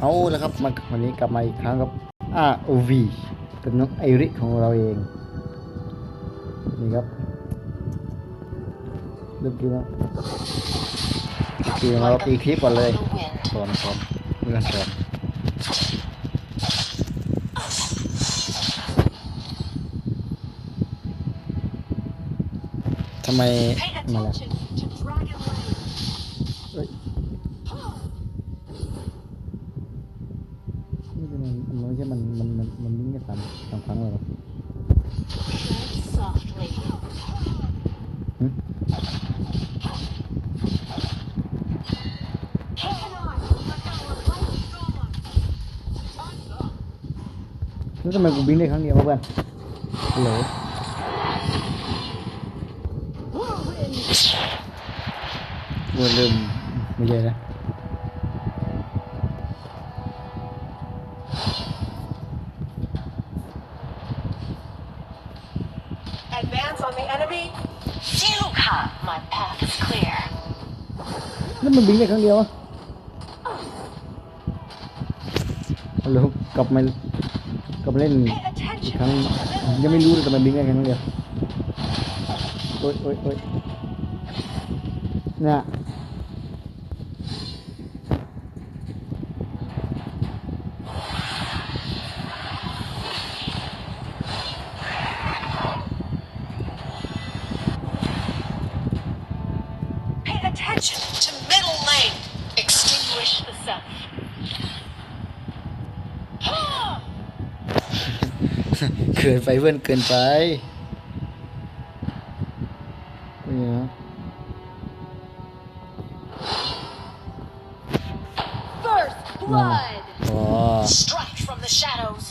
เอาแล้วครับมาวันนี้กลับมาอีกครั้งกับ ROV เป็นน้องไอริของเราเอง นี่ครับเริ่มกินแล้วกินเราตีคลิปก่อนเลย The wind. สอนสอนเพื่อนสอนทำไมไมาแล้ว attention to Dragon Lane. เอ้ยไม่ใช่มันมันไม่ใช่มันมันมันมันวิ่งแค่สามสามครั้งเลยเหรอ Tread softly. หึ Keep an eye on our light drama. แล้ว ทำไมกูวิ่งได้ครั้งเดียววะเพื่อนฮัลโหล Whirlwind. กูลืมไม่ใช่นะ Advance on the enemy. Diluka. My path is clear. แล้วมันวิ่งได้ครั้งเดียววะฮัลโหลกลับมาก ลับมาเล่นอีกครั้งยังไม่รู้เลยแต่มันบิงได้แค่ครั้งเดียวโอ๊ยโอ๊ยโอ๊ยเนี่ย เกินไปเพื่อนเกินไปนี่นะ First blood. อ๋อ Strike from the shadows.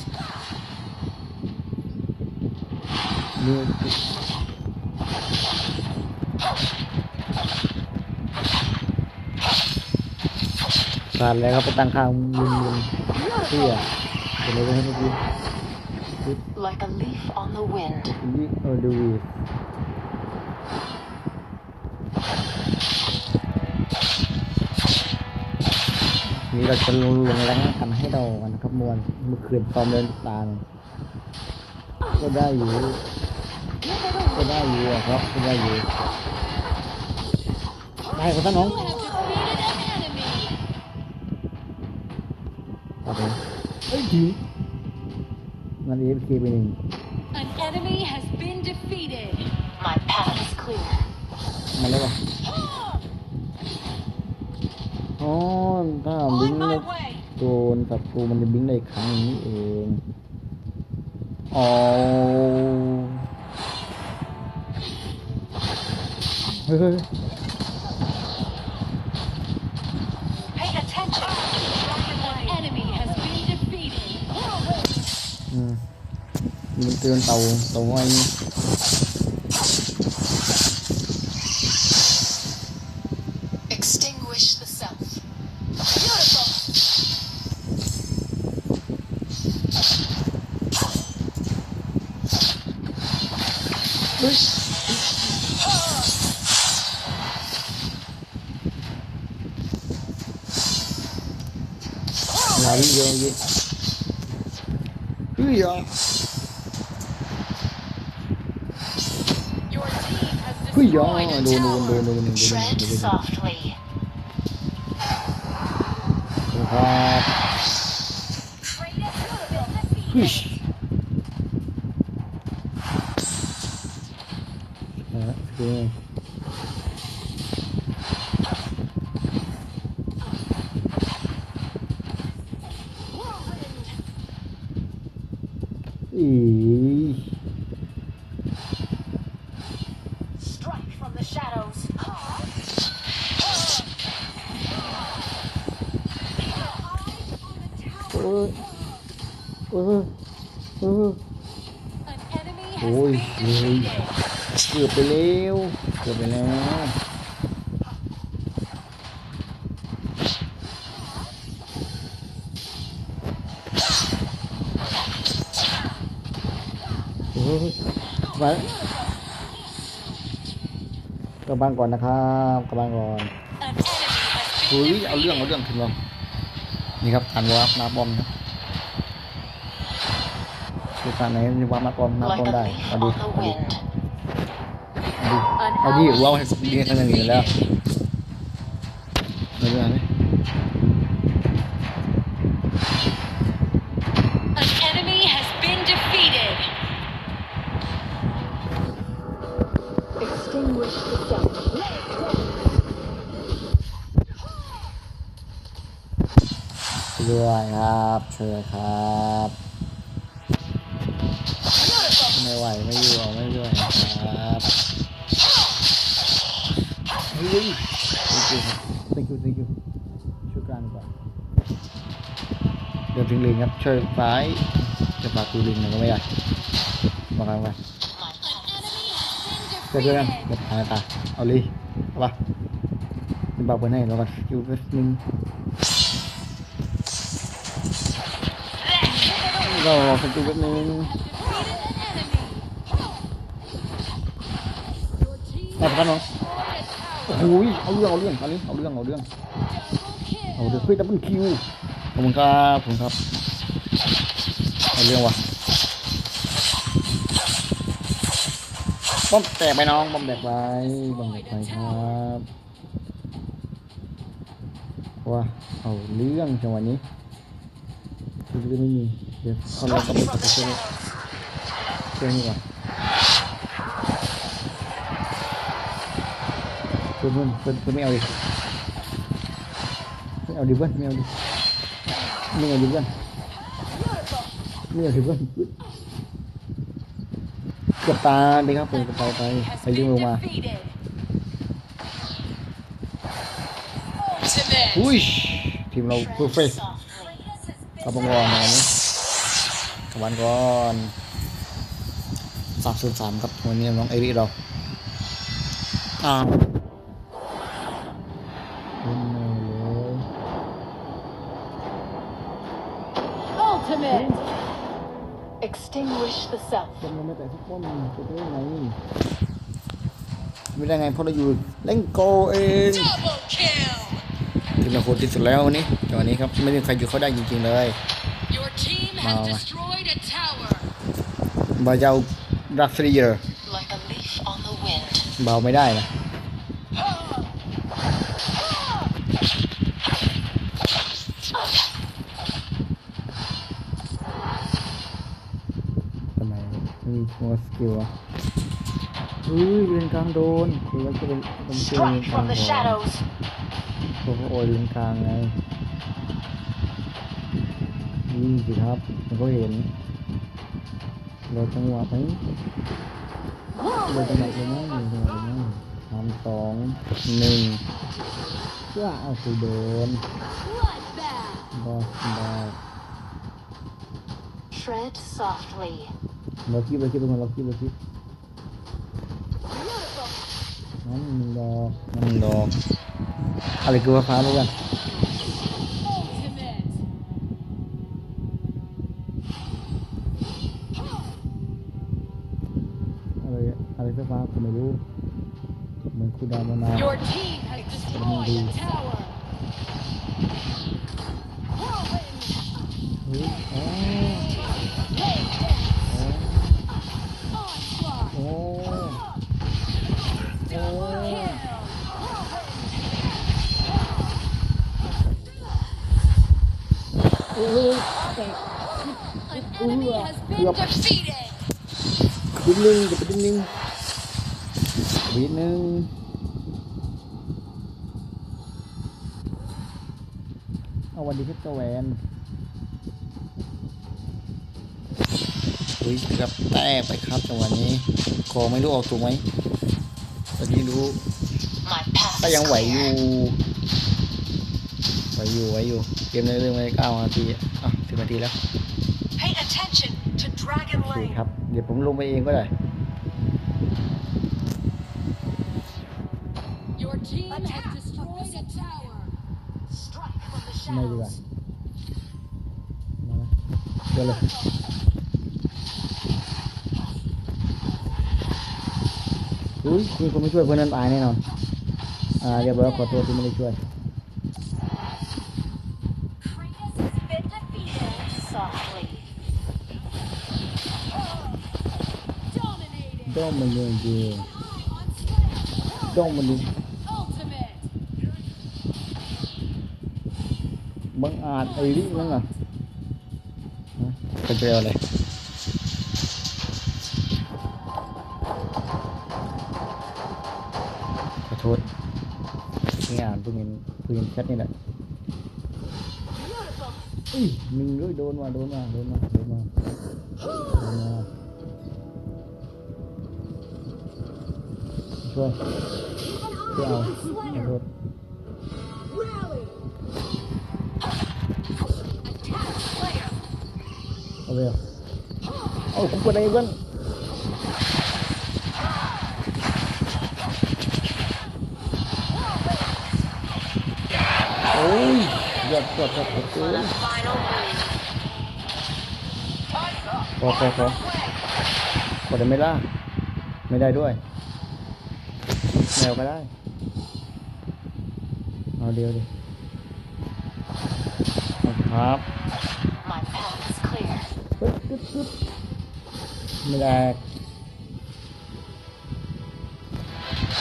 นี่ผ่านแล้วครับไปตั้งข้างยิงยิงเที่ยเป็นอะไรกันให้เมื่อกี้ Like a leaf on the wind. ยิงเออดูวีนี่เราจะลงลงแรงกันให้เรากันนะครับมวลเมื่อคืนตอมเดินตาลก็ได้อยู่ก็ได้อยู่อะครับก็ได้อยู่ได้ของท่านน้อง You have defeated an enemy. ครับผมเอ้ยที มันเอฟเคไปหนึ่ง An enemy has been defeated. My path is clear. มาแล้วป่ะอ๋อถ้าบิง On แล้ว my way. โดนศัตรูมันจะบิงได้อีกครั้งนี้เองอ๋อเฮ้ยเฮ้ย มันเตือนเต่าเต่าไว้นี่ Extinguish the self. Beautiful. เฮ้ยลาวิเยอะเยอะเฮ้ยอะ Your team has เฮ้ยอะ destroyed a โดนโดนโดน tower. โดนโดนโดนโดน Tread โดน softly. ครับ Kratos has been เฮ้ย defeated. อะโอเคอี Strike from the shadows. โอ้ย โอ้ยโอ้ย An enemy has Ôi, been ôi. defeated. เกือบไปแล้วเกือบไปแล้วโอ้ยมากลับบ้านก่อนนะครับกลับบ้านก่อน An enemy has เฮ้ been ยเอาเรื่องเอา defeated. เรื่องขึ้นมานี่ครับการวาร์ปมาบอมครับ คือการไหนมีวาร์ปมาบอมมาบ Like อม a ได้ leaf เอาดิ on the เอาดิ wind. เอาดิว้าวให้ดีขนาดนี้แล้วไม่เป็นไร An enemy has been defeated. Extinguish the sun. ช่วยครับช่วยครับ ไม่ไหวไม่อยู่เอาไม่ด้วยครับเฮ้ย thank you ครับ thank you thank you ช่วยกลางก่อนเดี๋ยวถึงลิงครับช่วยฟ้ายจะฝากดูลิงหน่อยก็ไม่ได้มากันไป An enemy has been เดี๋ยวกันเดี๋ยวหาตาเอาลยเอาปะเป็นบาเปิดให้เรากันคิวนิดนึงก็รอสักคิวนิดนึง Defeated an enemy. Your team ได้ปะน้องโอ้โหเอาเรื่องเอาเรื่องเอาเรื่องเอาเรื่องเอาเรื่องเอาเรื่องเฮ้ยดับเบิลคิวขอบคุณครับขอบคุณครับเอาเรื่องว่ะบอมแตกไปน้องบอมแตกไปบอมแตกไปครับว้าเอาเรื่องจังหวะนี้คือไม่มีเดี๋ยวเขาเราก็ไปจะไปช่วยช่วยนี่ก่อน เพื่อนเพื่อนเพื่อนเพื่อนไม่เอาดิไม่เอาดิเพื่อนไม่เอาดิไม่เอาดิเพื่อนไม่เอาดิเพื่อนเกือบตายไปครับผมกระเป๋าไปไปดึงลงมาอุ้ยทีมเราเพอร์เฟกต์กลับมาก่อนนะวันนี้กลับวันก่อนสามศูนย์สามครับวันนี้น้องเอริเราอ่า the self. ป้อมยังไม่แต่สักป้อมจะได้ไงไม่ได้ไงเพราะเราอยู่เล่นโกเอง Double kill. ทีมเราโหดที่สุดแล้ววันนี้จังหวะนี้ครับไม่มีใครอยู่เขาได้จริงๆเลยมาบาเจ้ารักสตีเยอร์เบาไม่ได้นะ มีหัวสกิลอะอุ้ยเรียนกลางโดนคือว่าจะเป็นเป็นเชื่อเรียนกลาง from the ก่อน shadows. เพราะว่าโอยเรียนกลางไงนี่สิครับมันก็เห็นเราจังหวะไหมเราจังหวะเลยไหมเราจังหวะเลยไหมสามสองหนึ่งเพื่อเอาคือโดนบอสบอส Tread softly. เราคิดเราคิดทุกคนเราคิดเราคิดน้ำมันดอกน้ำมันดอกอะไรคือฟ้ารู้กันอะไรอะไรไฟฟ้าผมไม่รู้เหมือนคูดาวมานาน Your team has yep. defeated. ดิ้นนึงเดี๋ยวไปดิ้นนึงดิ้นนึงเอาวันดีเพชรแหวนอุ้ยเกือบแตกไปครับจังหวะนี้คอไม่รู้ออกถูกไหมตอนนี้รู้ก็ยังไหวอยู่ไหวอยู่ไหวอยู่ เกมในเรื่องไปเก้านาทีอะสิบนาทีแล้ว เค Lane. ครับ เดี๋ยวผมลงไปเองก็ได้ Your team has destroyed a tower. Strike from the ไม่ดีกว่า shadows. มาแล้วเดี๋ยวเลยอุ้ยมีคนไม่ช่วยเพื่อนนั้นตายแน่นอน อ่าเรียบร้อยขอโทษที่ไม่ได้ช่วย softly. Dominating. ด้อมมันยังดีด้อมมันดี Ultimate. บังอาจไอ้นี่นั่นอะฮะเป็นไ ปเอาอะไรขอโทษไม่อ่านเพิ่งเห็นเพิ่งเห็นแชทนี่แหละอุ้ยหนึ่งด้วยโดนมาโดนมาโดนมาโดนมาโดนมาช่วยช่วยเอาขอโทษ เอาเลยเอาคุณกดอะไรเพื่อนโอ้ยยอดยอดยอดยอดเกิน The final move. พอพอพอกดได้ไหม่ล่ะไม่ได้ด้วย แมวก็ได้ เอาเดียวดิเอาครับ My path is clear. ปึ๊บปึ๊บปึ๊บไม่ได้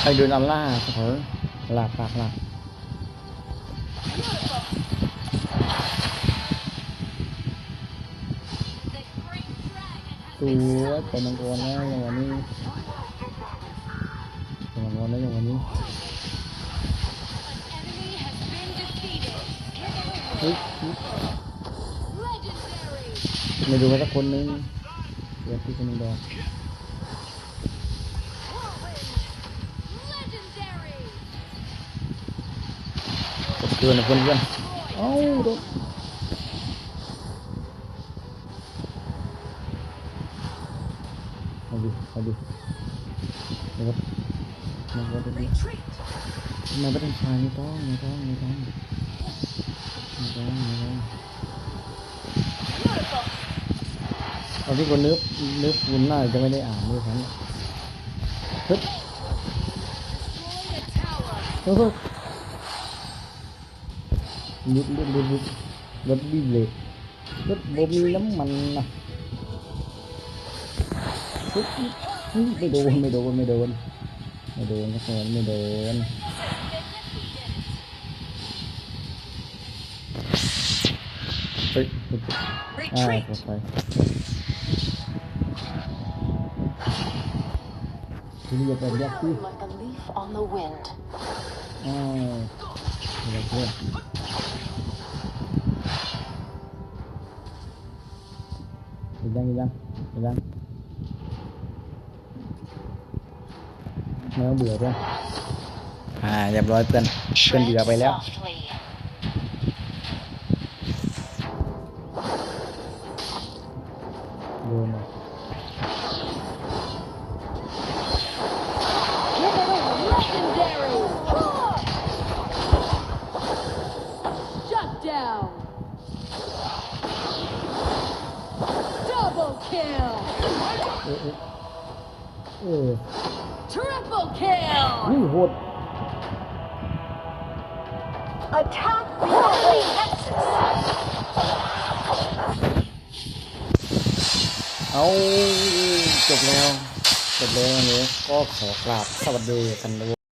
ไปดูนัลล่าเถอะหลักหลักหลัก The great dragon has ตัว been ตัวมังกรแล้วอย่างวัน เฮ้ยเฮ้ย Legendary. ไม่ดูมาสักคนนึงเดี๋ยวพี่คนนึง ดอนนะเพื่อนนเอ้าโดนเอาดิเอาดิเดี๋ยวครับมันก็จะดี Retreat. มันไม่ต้องใช้ไม่ต้องไม่ต้องไม่ต้องไม่ต้องไม่ต้อง Beautiful. เอาที่คนนึกนึกคุณน่าจะไม่ได้อ่านด้วยซ้ำฮึบฮึบยึดยึดยึดยึดรถดีเลยรถบ่มีน้ำมันนะฮึไม่โดนไม่โดนไม่โดนไม่โดนไม่โดน ฮ้ยฮึบอ่า Retreat. ปลอดภัยทีนี้อย่าไปยักที่ Like a leaf on the wind. อ้าวอะไรเพื่อนเห็นยังเห็นยังเห็นยังแมวเบื่อเพื่อนอ่าเรียบร้อยเพื่อนเพื่อน Tread เบื่อไปแล้ว down. Double kill. เออเออเออ Triple kill. นี่โหด Attack the Nexus. เอาจบแล้ว จบแล้ววันนี้ก็ขอกราบสวัสดีกันด้วย